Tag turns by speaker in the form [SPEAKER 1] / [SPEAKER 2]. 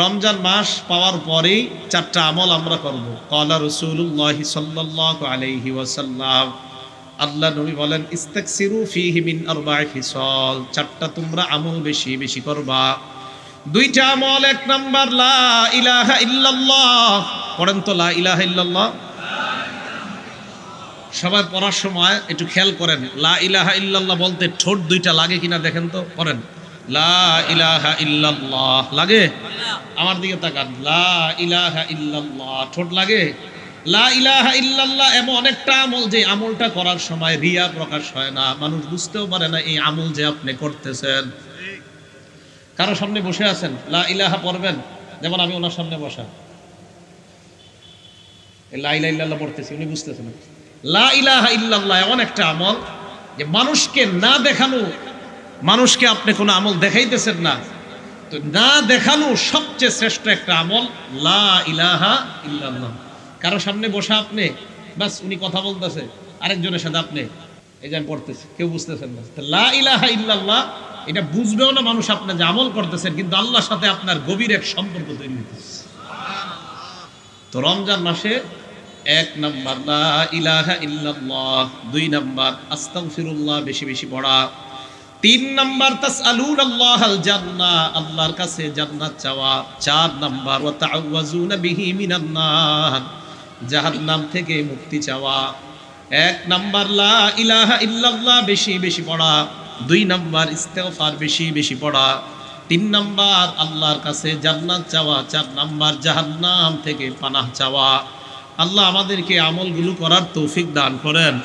[SPEAKER 1] রমজান মাস পাওয়ার পরেই চারটা আমল আমরা করব। কলা রসুল্লাহ সাল্লাহ আলাইহি ওয়াসাল্লাম। আল্লাহ নবী বলেন মিন আরবা'i ফিসল চারটা তোমরা আমল বেশি বেশি করবা। দুইটা আমল, এক নাম্বার, লা ইলাহা ইল্লাল্লাহ। পড়েন তো, লা ইলাহা ইল্লাল্লাহ। সবাই পড়ার সময় একটু খেয়াল করেন, লা ইলাহা ইল্লাল্লাহ বলতে ঠোঁট দুইটা লাগে কিনা দেখেন তো, পড়েন। লা ইলাহা ইল্লাল্লাহ। লাগে? আমার দিকে তাকান। লা ইলাহা ঠোঁট লাগে? এমন অনেকটা আমল যে আমলটা করার সময় রিয়া প্রকাশ হয় না। মানুষ বুঝতেও পারে না এই আমল যে আপনি করতেছেন। কারও সামনে বসে আছেন? লা ইলাহা পড়বেন? যেমন আমি ওনার সামনে বসা। একটা আমল যে মানুষকে না দেখানো, মানুষকে আপনি কোনো আমল দেখাইতেছেন না। তো না দেখানো সবচেয়ে শ্রেষ্ঠ একটা আমল, লা ইলাহা ইল্লাল্লাহ। কারও সামনে বসা আপনি? বাস, উনি কথা বলতেছে। আরেকজনের সাথে আপনি? এই যে পড়তেছি, কেউ বুঝতেছেন না। লা ইলাহা ইল্লাল্লাহ, এটা বুঝবেও না মানুষ আপনার যে আমল করতেছেন, কিন্তু আল্লাহর সাথে আপনার গভীর এক সম্পর্ক তৈরি হইতেছে। তো রমজান মাসে এক নাম্বার, লা ইলাহা ইল্লাল্লাহ, দুই নাম্বার, আস্তাগফিরুল্লাহ, বেশি বেশি পড়া। তিন আল্লাহ আল জান্নাহ আল্লাহর কাছে জান্নাত চাওয়া। চার নাম্বার জাহান্নাম থেকে মুক্তি চাওয়া। এক বেশি বেশি পড়া। দুই বেশি বেশি পড়া। তিন নাম্বার, আল্লাহর কাছে জান্নাত চাওয়া। চার নাম্বার, জাহান্নাম থেকে পানাহ চাওয়া। আল্লাহ আমাদেরকে আমলগুলো করার তৌফিক দান করেন।